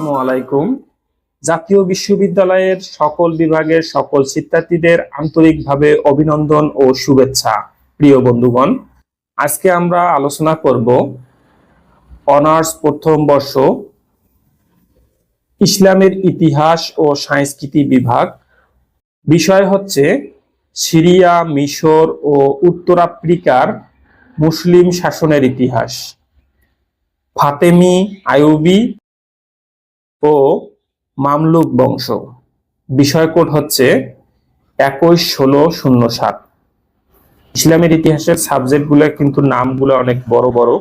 আসসালামু আলাইকুম। জাতীয় বিশ্ববিদ্যালয়ের সকল বিভাগের সকল শিক্ষার্থীদের আন্তরিকভাবে অভিনন্দন ও শুভেচ্ছা। প্রিয় বন্ধুগণ, আজকে আমরা আলোচনা করব অনার্স প্রথম বর্ষ, ইসলামের ইতিহাস ও সংস্কৃতি বিভাগ। বিষয় হচ্ছে সিরিয়া, মিশর ও উত্তর আফ্রিকার মুসলিম শাসনের ইতিহাস। ফাতেমি, আইয়ুবি ও মামলুক বংশ। বিষয় কোড হচ্ছে একুশ ষোলো শূন্য সাত। ইসলামের ইতিহাসের সাবজেক্টগুলো কিন্তু নামগুলো অনেক বড় বড়।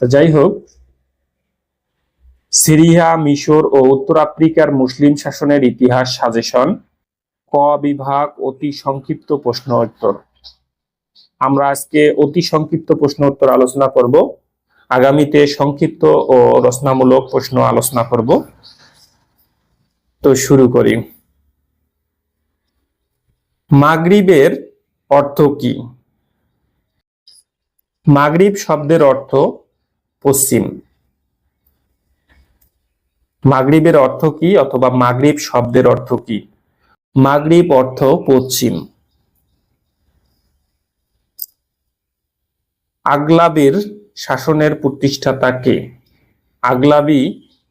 তো যাই হোক, সিরিয়া, মিশর ও উত্তর আফ্রিকার মুসলিম শাসনের ইতিহাস সাজেশন, ক বিভাগ অতি সংক্ষিপ্ত প্রশ্ন উত্তর। আমরা আজকে অতি সংক্ষিপ্ত প্রশ্ন উত্তর আলোচনা করব। আগামীতে সংক্ষিপ্ত ও রচনামূলক প্রশ্ন আলোচনা করব। তো শুরু করি। মাগরিবের অর্থ কি? মাগরিব শব্দের অর্থ পশ্চিম। মাগরিবের অর্থ কি অথবা মাগরিব শব্দের অর্থ কি? মাগরিব অর্থ পশ্চিম। আগলাবের শাসনের প্রতিষ্ঠাতা কে? আগলাবি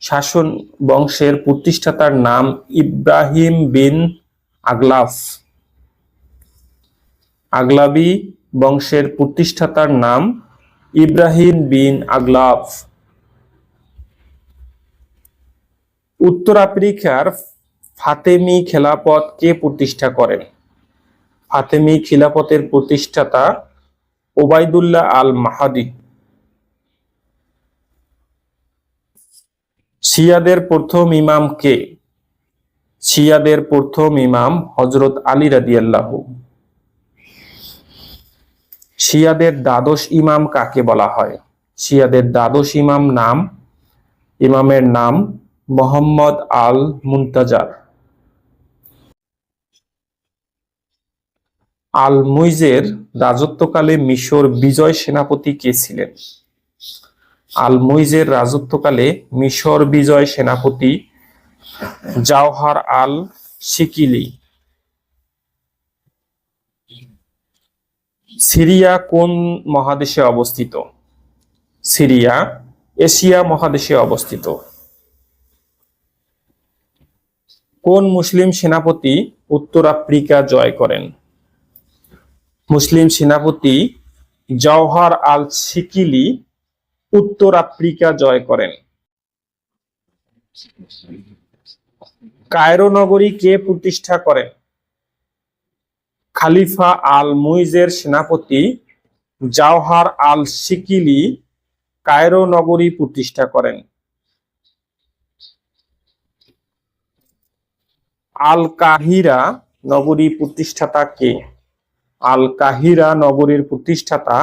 শাসন বংশের প্রতিষ্ঠাতার নাম ইব্রাহিম বিন আগলাফ আগলাবি বংশের প্রতিষ্ঠাতার নাম ইব্রাহিম বিন আগলাফ উত্তর আফ্রিকার ফাতেমি খেলাপথ কে প্রতিষ্ঠা করেন? ফাতেমি খিলাফতের প্রতিষ্ঠাতা ওবায়দুল্লাহ আল মাহাদি শিয়াদের প্রথম ইমাম কে? শিয়াদের প্রথম ইমাম হজরত আলী রাদিয়াল্লাহ। শিয়াদের দ্বাদশ ইমাম কাকে বলা হয়? শিয়াদের দ্বাদশ ইমাম নাম, ইমামের নাম মোহাম্মদ আল মুনতাজার আল মুইজের রাজত্বকালে মিশর বিজয় সেনাপতি কে ছিলেন? আল মুইজের রাজত্বকালে মিশর বিজয় সেনাপতি জাওহার আল শিকিলি সিরিয়া কোন মহাদেশে অবস্থিত? সিরিয়া, এশিয়া মহাদেশে অবস্থিত। কোন মুসলিম সেনাপতি উত্তর আফ্রিকা জয় করেন? মুসলিম সেনাপতি জওহার আল শিকিলি উত্তর আফ্রিকা জয় করেন। কায়রো নগরী কে প্রতিষ্ঠা করেন? খালিফা আল মুইজের সেনাপতি জাওহার আল শিকিলি কায়রো নগরী প্রতিষ্ঠা করেন। আল কাহিরা নগরী প্রতিষ্ঠাতা কে? আল কাহিরা নগরীর প্রতিষ্ঠাতা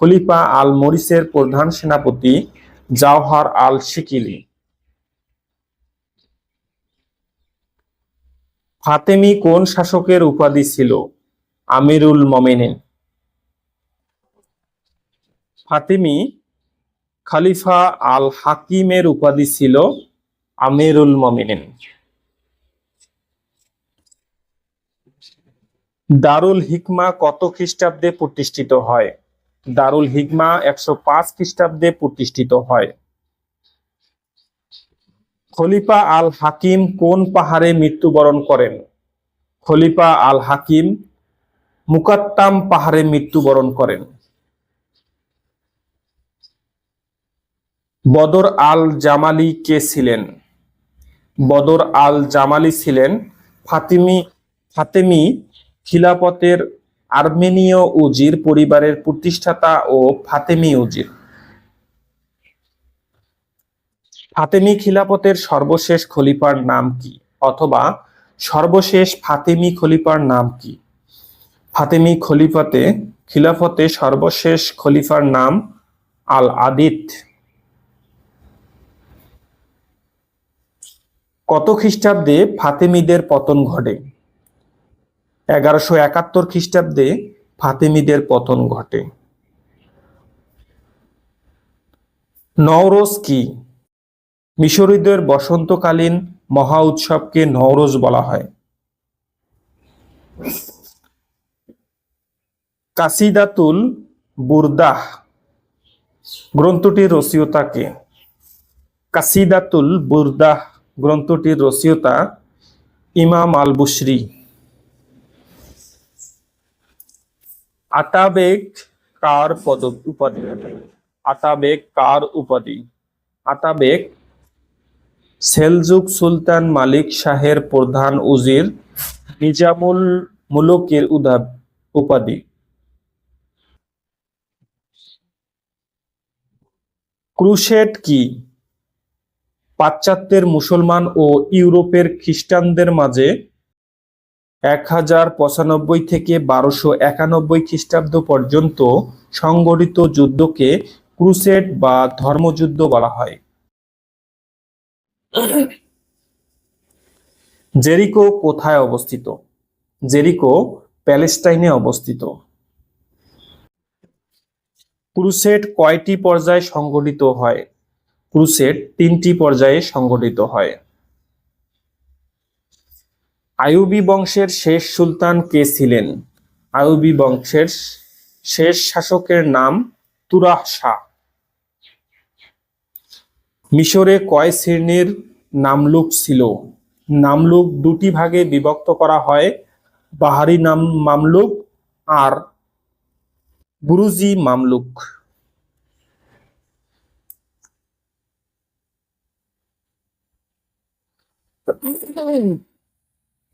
খলিফা আল মরিসের প্রধান সেনাপতি জাওহার আল শিকিলি ফাতেমি কোন শাসকের উপাধি ছিল? আমিরুল মমিনিন। ফাতেমি খালিফা আল হাকিমের উপাধি ছিল আমিরুল মমিনিন। দারুল হিকমা কত খ্রিস্টাব্দে প্রতিষ্ঠিত হয়? দারুল হিগমা একশো পাঁচ খ্রিস্টাব্দে প্রতিষ্ঠিত হয়। খলিফা আল হাকিম কোন পাহাড়ে মৃত্যুবরণ করেন? খলিফা আল হাকিম মুকাত্তাম পাহাড়ে মৃত্যুবরণ করেন। বদর আল জামালি কে ছিলেন? বদর আল জামালি ছিলেন ফাতিমি ফাতেমি খিলাফতের আর্মেনীয় উজির পরিবারের প্রতিষ্ঠাতা ও ফাতেমি উজির। ফাতেমি খিলাফতের সর্বশেষ খলিফার নাম কি অথবা সর্বশেষ ফাতেমি খলিফার নাম কি? ফাতেমি খলিফাতে খিলাফতে সর্বশেষ খলিফার নাম আল আদিত কত খ্রিস্টাব্দে ফাতেমিদের পতন ঘটে? এগারোশো একাত্তর খ্রিস্টাব্দে ফাতেমিদের পতন ঘটে। নওরোজ কি? মিশরীয়দের বসন্তকালীন মহা উৎসবকে নওরোজ বলা হয়। কাসিদাতুল বুরদাহ গ্রন্থটির রচয়িতা কে? কাসিদাতুল বুরদাহ গ্রন্থটির রচয়িতা ইমাম আল বুশরি আতাবেগ কার পদ উপাধি? আতাবেগ কার উপাধি? আতাবেগ সেলজুক সুলতান মালিক শাহের প্রধান উজির নিজামুল মুলকের উদা, উপাধি। ক্রুশেট কি? পাশ্চাত্যের মুসলমান ও ইউরোপের খ্রিস্টানদের মাঝে এক হাজার পঁচানব্বই থেকে বারোশো একানব্বই খ্রিস্টাব্দ পর্যন্ত সংগঠিত যুদ্ধকে ক্রুসেড বা ধর্মযুদ্ধ বলা হয়। জেরিকো কোথায় অবস্থিত? জেরিকো প্যালেস্টাইনে অবস্থিত। ক্রুসেড কয়টি পর্যায়ে সংগঠিত হয়? ক্রুসেড তিনটি পর্যায়ে সংগঠিত হয়। আইয়ুবী বংশের শেষ সুলতান কে ছিলেন? আইয়ুবী বংশের শেষ শাসকের নাম তুরাহ শাহ। মিশরে কয় শ্রেণির নামলুক ছিল? নামলুক দুটি ভাগে বিভক্ত করা হয়, বাহারি নাম মামলুক আর বুরুজি মামলুক।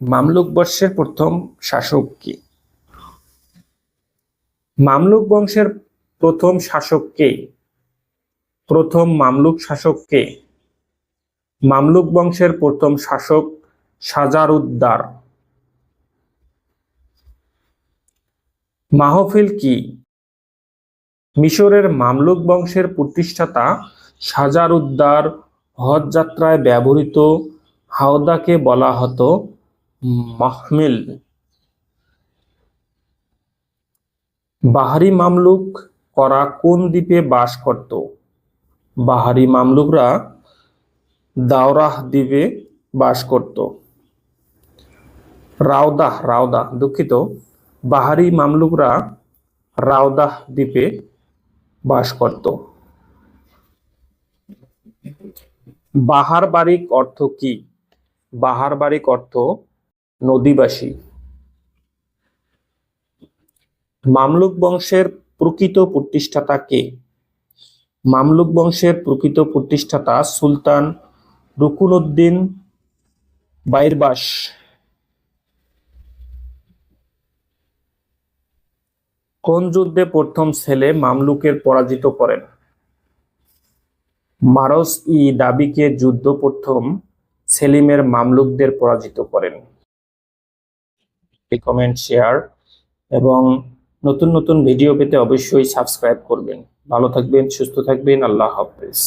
মামলুক বর্ষের প্রথম শাসক কি? মামলুক বংশের প্রথম শাসক কে? প্রথম মামলুক শাসক কে? মামলুক বংশের প্রথম শাসক সাজারুদ্দার। মাহফিল কি? মিশরের মামলুক বংশের প্রতিষ্ঠাতা সাজারুদ্দার হজ যাত্রায় ব্যবহৃত হাওদাকে বলা হতো মাহমিল। বাহারি মামলুক করা কোন দ্বীপে বাস করত? বাহারি মামলুকরা দাওরাহ দ্বীপে বাস করত। রাওদাহ রাওদাহ, দুঃখিত। বাহারি মামলুকরা রাওদাহ দ্বীপে বাস করত। বাহার বারিক অর্থ কি? বাহার বারিক অর্থ নদীবাসী। মামলুক বংশের প্রকৃত প্রতিষ্ঠাতা কে? মামলুক বংশের প্রকৃত প্রতিষ্ঠাতা সুলতান রুকুনউদ্দিন বাইরবাস। কোন যুদ্ধে প্রথম ছেলে মামলুকের পরাজিত করেন? মারস ই দাবিকে যুদ্ধ প্রথম সেলিমের মামলুকদের পরাজিত করেন। কমেন্ট শেয়ার এবং নতুন নতুন ভিডিও পেতে অবশ্যই সাবস্ক্রাইব করবেন। ভালো থাকবেন, সুস্থ থাকবেন, আল্লাহ হাফেজ।